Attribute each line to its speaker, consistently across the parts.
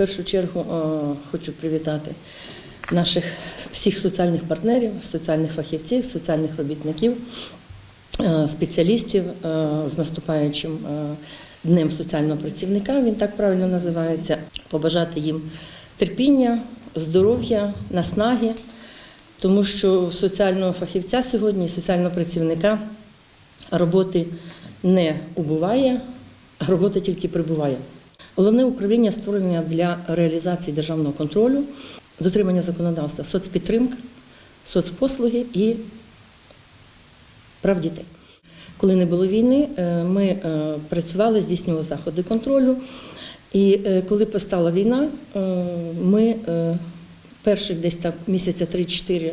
Speaker 1: першу чергу хочу привітати наших всіх соціальних партнерів, соціальних фахівців, соціальних робітників, е, спеціалістів е, з наступаючим е, днем соціального працівника. Він так правильно називається. Побажати їм терпіння, здоров'я, наснаги, тому що в соціального фахівця сьогодні, соціального працівника роботи не убуває, а робота тільки прибуває. Головне управління створення для реалізації державного контролю, дотримання законодавства, соцпідтримка, соцпослуги і прав дітей. Коли не було війни, е, ми е, працювали, здійснювали заходи контролю. І е, коли постала війна, ми перших десь так місяця 3-4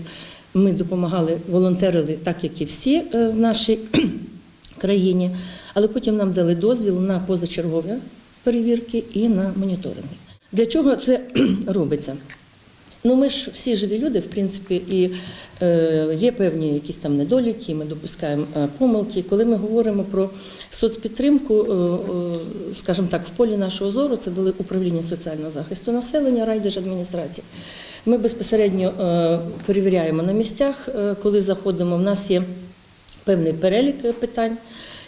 Speaker 1: ми допомагали, волонтерили, так як і всі в нашій країні, але потім нам дали дозвіл на позачергові перевірки і на моніторинги. Для чого це робиться? Ну, ми ж всі живі люди, в принципі, і е, є певні якісь там недоліки, ми допускаємо е, помилки. Коли ми говоримо про соцпідтримку, е, е, скажімо так, в полі нашого зору це були управління соціального захисту населення, райдержадміністрації. Ми безпосередньо перевіряємо на місцях, коли заходимо. В нас є певний перелік питань,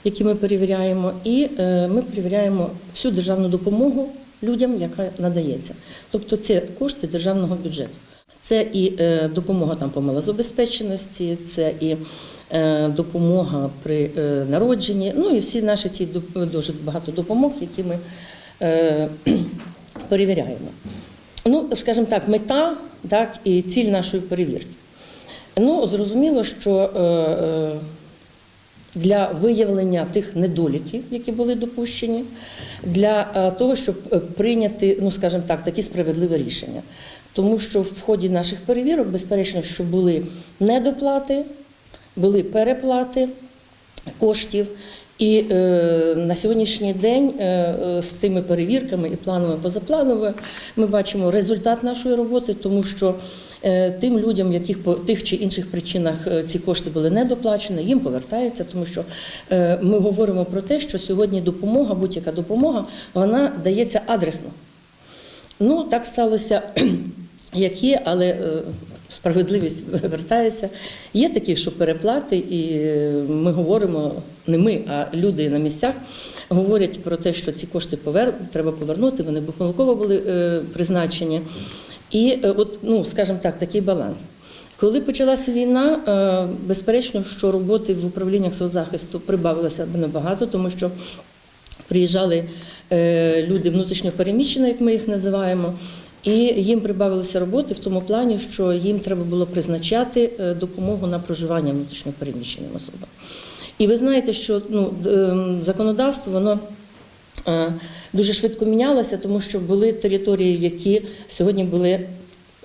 Speaker 1: які ми перевіряємо, і е, ми перевіряємо всю державну допомогу людям, яка надається. Тобто це кошти державного бюджету. Це і е, допомога там по малозабезпеченості, це і е, допомога при народженні. Ну і всі наші ці дуже багато допомог, які ми перевіряємо. Ну, скажімо так, мета так, і ціль нашої перевірки. Ну, зрозуміло, що для виявлення тих недоліків, які були допущені, для е, того, щоб е, прийняти, ну скажімо так, такі справедливі рішення. Тому що в ході наших перевірок, безперечно, що були недоплати, були переплати коштів. І е, на сьогоднішній день е, е, з тими перевірками і плановими, і позаплановими ми бачимо результат нашої роботи, тому що тим людям, яких по тих чи інших причинах е, ці кошти були недоплачені, їм повертається, тому що е, ми говоримо про те, що сьогодні допомога, будь-яка допомога, вона дається адресно. Ну, так сталося, як є, але е, справедливість вертається. Є такі, що переплати, і е, ми говоримо, не ми, а люди на місцях говорять про те, що ці кошти повер... треба повернути, вони помилково були е, призначені. І е, от, ну, скажімо так, такий баланс. Коли почалася війна, е, безперечно, що роботи в управліннях соцзахисту прибавилося набагато, тому що приїжджали е, люди внутрішньо переміщені, як ми їх називаємо, і їм прибавилося роботи в тому плані, що їм треба було призначати допомогу на проживання внутрішньо переміщеним особам. І ви знаєте, що ну, ем, законодавство воно дуже швидко мінялося, тому що були території, які сьогодні були.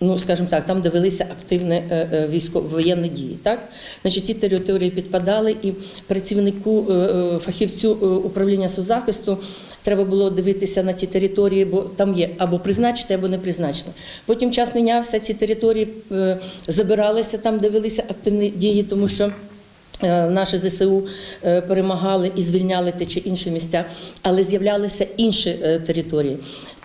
Speaker 1: Ну, скажімо так, там де велися активні військово воєнні дії. Так? Значить, ті території підпадали, і працівнику, е, е, фахівцю е, управління соцзахисту треба було дивитися на ті території, бо там є або призначити, або не призначити. Потім час мінявся, ці території е, забиралися там, де велися активні дії, тому що. Е, Наші ЗСУ е, перемагали і звільняли ті чи інші місця, але з'являлися інші е, території.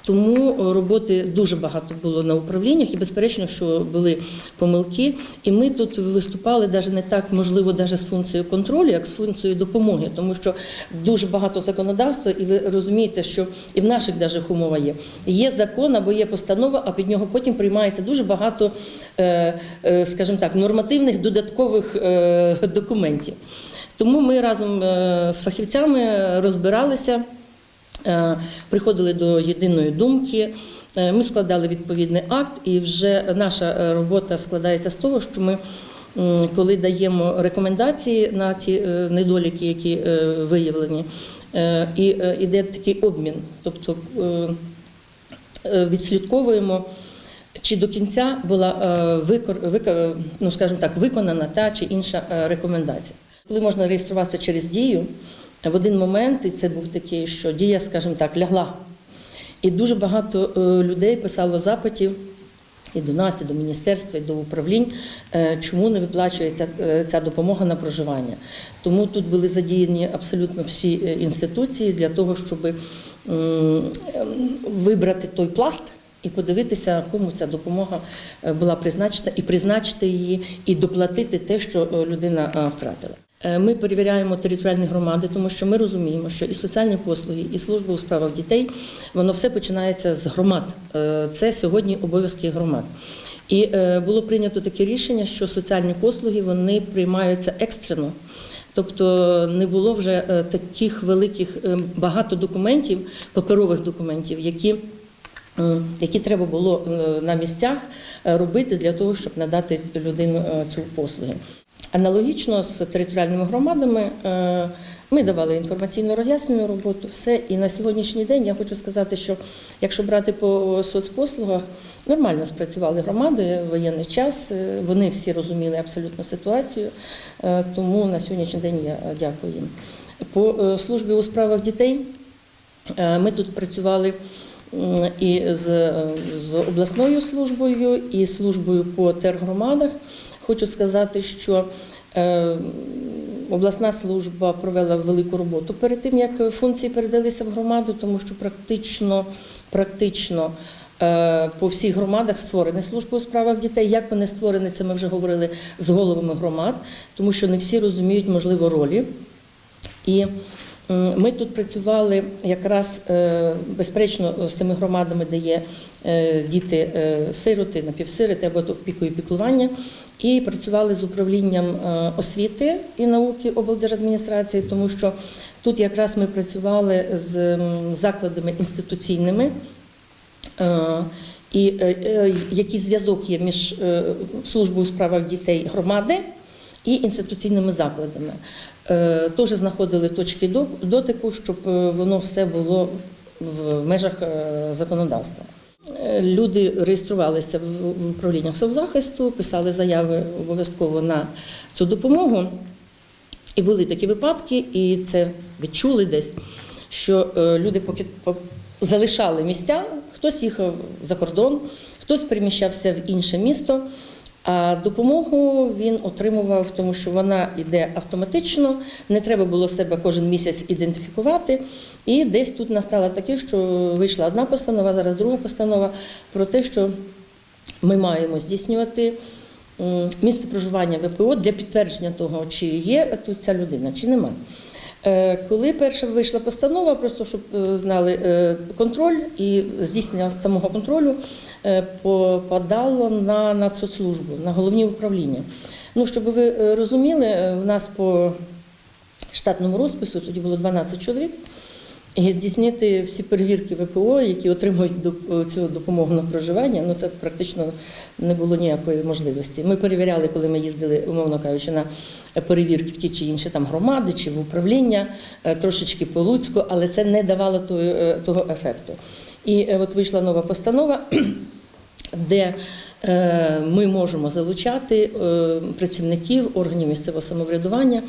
Speaker 1: Тому е, роботи дуже багато було на управліннях, і безперечно, що були помилки. І ми тут виступали навіть не так, можливо, навіть з функцією контролю, як з функцією допомоги, тому що дуже багато законодавства, і ви розумієте, що і в наших навіть умовах є. Є закон або є постанова, а під нього потім приймається дуже багато, е, е, скажімо так, нормативних додаткових документів. Тому ми разом з фахівцями розбиралися. Е, приходили до єдиної думки. Е, Ми складали відповідний акт, і вже наша е, робота складається з того, що ми, коли даємо рекомендації на е, недоліки, які виявлені, і е, іде такий обмін, тобто відслідковуємо. Чи до кінця була ну, скажімо так, виконана та чи інша рекомендація? Коли можна реєструватися через дію, в один момент, і це був такий, що дія, скажімо так, лягла. І дуже багато е, людей писало запитів і до нас, і до міністерства, і до управлінь, е, чому не виплачується е, ця допомога на проживання. Тому тут були задіяні абсолютно всі інституції для того, щоб вибрати той пласт, і подивитися, кому ця допомога була призначена, і призначити її, і доплатити те, що людина втратила. Е, Ми перевіряємо територіальні громади, тому що ми розуміємо, що і соціальні послуги, і служба у справах дітей, воно все починається з громад. Е, Це сьогодні обов'язки громад. І е, було прийнято таке рішення, що соціальні послуги вони приймаються екстрено. Тобто не було вже таких великих багато документів, паперових документів, які які треба було на місцях робити для того, щоб надати людину цю послуги. Аналогічно з територіальними громадами е, ми давали інформаційно роз'яснену роботу, все. І на сьогоднішній день я хочу сказати, що якщо брати по соцпослугах, нормально спрацювали громади в воєнний час. е, Вони всі розуміли абсолютно ситуацію, е, тому на сьогоднішній день я дякую їм. По службі у справах дітей ми тут працювали і з, з обласною службою, і службою по тергромадах. Хочу сказати, що е, обласна служба провела велику роботу перед тим, як функції передалися в громаду, тому що практично, практично е, по всіх громадах створені служби у справах дітей. Як вони створені, це ми вже говорили з головами громад, тому що не всі розуміють, можливо, ролі. І ми тут працювали якраз е, безперечно з тими громадами, де є е, діти е, сироти, напівсироти або опікою піклування, і працювали з управлінням освіти і науки облдержадміністрації, тому що тут якраз ми працювали з закладами інституційними. І який зв'язок є між службою у справах дітей громади і інституційними закладами. Е, Теж знаходили точки дотику, щоб е, воно все було в межах е, законодавства. Люди реєструвалися в- управліннях соцзахисту, писали заяви обов'язково на цю допомогу. І були такі випадки, і це відчули десь, що люди поки по- залишали місця, хтось їхав за кордон, хтось переміщався в інше місто. А допомогу він отримував, тому що вона йде автоматично, не треба було себе кожен місяць ідентифікувати. І десь тут настало таке, що вийшла одна постанова, зараз друга постанова про те, що ми маємо здійснювати місце проживання ВПО для підтвердження того, чи є тут ця людина, чи нема. Е, Коли перша вийшла постанова, просто щоб е, знали е, контроль і здійснення самого контролю попадало на Нацсоцслужбу, на головні управління. Ну, щоб ви е, розуміли, е, в нас по штатному розпису тоді було 12 чоловік. І здійснити всі перевірки ВПО, які отримують цю допомогу на проживання, ну це практично не було ніякої можливості. Ми перевіряли, коли ми їздили, умовно кажучи, на перевірки в ті чи інші там громади чи в управління, е, трошечки по Луцьку, але це не давало е, того ефекту. І е, от вийшла нова постанова, де е, ми можемо залучати е, працівників органів місцевого самоврядування.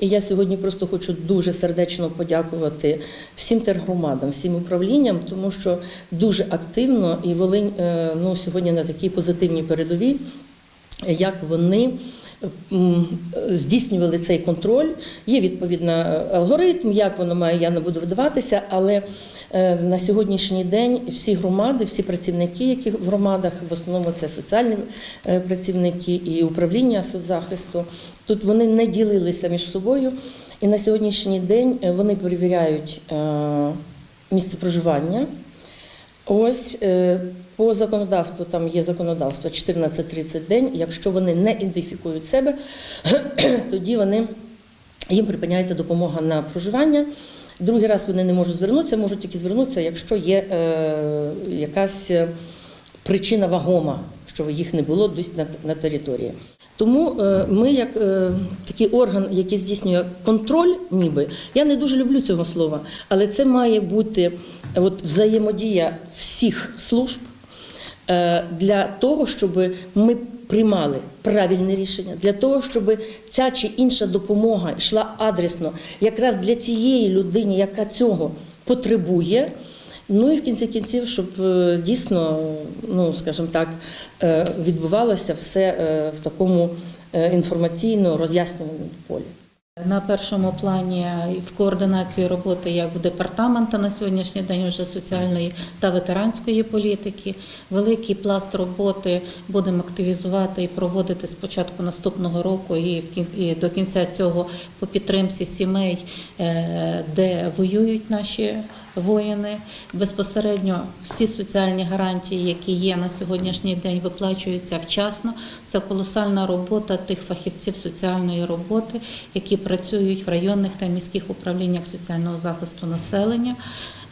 Speaker 1: І я сьогодні просто хочу дуже сердечно подякувати всім тергромадам, всім управлінням, тому що дуже активно і Волинь ну, сьогодні на такій позитивній передовій, як вони здійснювали цей контроль. Є відповідно алгоритм, як воно має, я не буду вдаватися, але е, на сьогоднішній день всі громади, всі працівники, які в громадах, в основному це соціальні е, працівники і управління соцзахисту, тут вони не ділилися між собою. І на сьогоднішній день е, вони перевіряють місце проживання. Ось е, по законодавству там є законодавство 14-30 день. Якщо вони не ідентифікують себе, тоді вони їм припиняється допомога на проживання. Другий раз вони не можуть звернутися, можуть тільки звернутися, якщо є е, якась е, причина вагома, що їх не було десь на, на території. Тому е, ми, як е, такий орган, який здійснює контроль, ніби я не дуже люблю цього слова, але це має бути е, от взаємодія всіх служб для того, щоб ми приймали правильне рішення, для того, щоб ця чи інша допомога йшла адресно, якраз для цієї людини, яка цього потребує. Ну і в кінці кінців, щоб е, дійсно, ну скажімо так, е, відбувалося все е, в такому інформаційно роз'яснюваному полі.
Speaker 2: На першому плані в координації роботи як в департамента на сьогоднішній день вже соціальної та ветеранської політики. Великий пласт роботи будемо активізувати і проводити з початку наступного року і, до кінця цього по підтримці сімей, де воюють наші воїни. Безпосередньо всі соціальні гарантії, які є на сьогоднішній день, виплачуються вчасно. Це колосальна робота тих фахівців соціальної роботи, які працюють в районних та міських управліннях соціального захисту населення,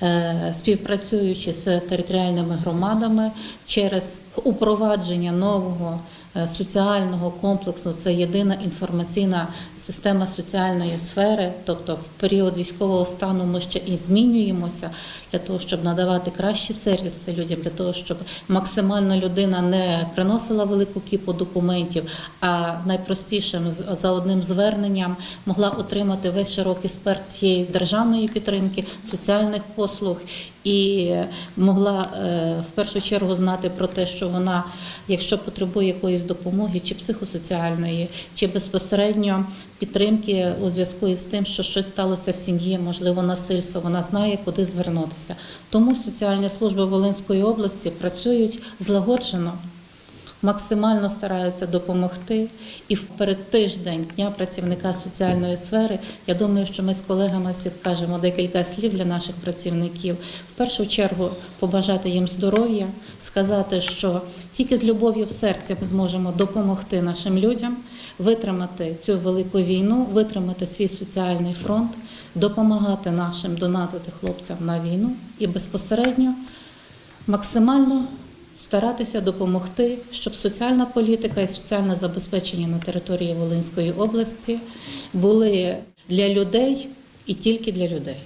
Speaker 2: е, співпрацюючи з територіальними громадами через упровадження нового соціального комплексу. Це єдина інформаційна система соціальної сфери. Тобто, в період військового стану ми ще і змінюємося для того, щоб надавати кращі сервіси людям, для того, щоб максимально людина не приносила велику кіпу документів, а найпростішим за одним зверненням могла отримати весь широкий спектр тієї державної підтримки, соціальних послуг і могла е, в першу чергу знати про те, що вона, якщо потребує якоїсь допомоги, чи психосоціальної, чи безпосередньо підтримки у зв'язку із тим, що щось сталося в сім'ї, можливо, насильство, вона знає, куди звернутися. Тому соціальні служби Волинської області працюють злагоджено максимально стараються допомогти. І перед тиждень Дня працівника соціальної сфери, я думаю, що ми з колегами всі кажемо декілька слів для наших працівників. В першу чергу побажати їм здоров'я, сказати, що тільки з любов'ю в серці ми зможемо допомогти нашим людям витримати цю велику війну, витримати свій соціальний фронт, допомагати нашим донатити хлопцям на війну і безпосередньо максимально старатися допомогти, щоб соціальна політика і соціальне забезпечення на території Волинської області були для людей і тільки для людей.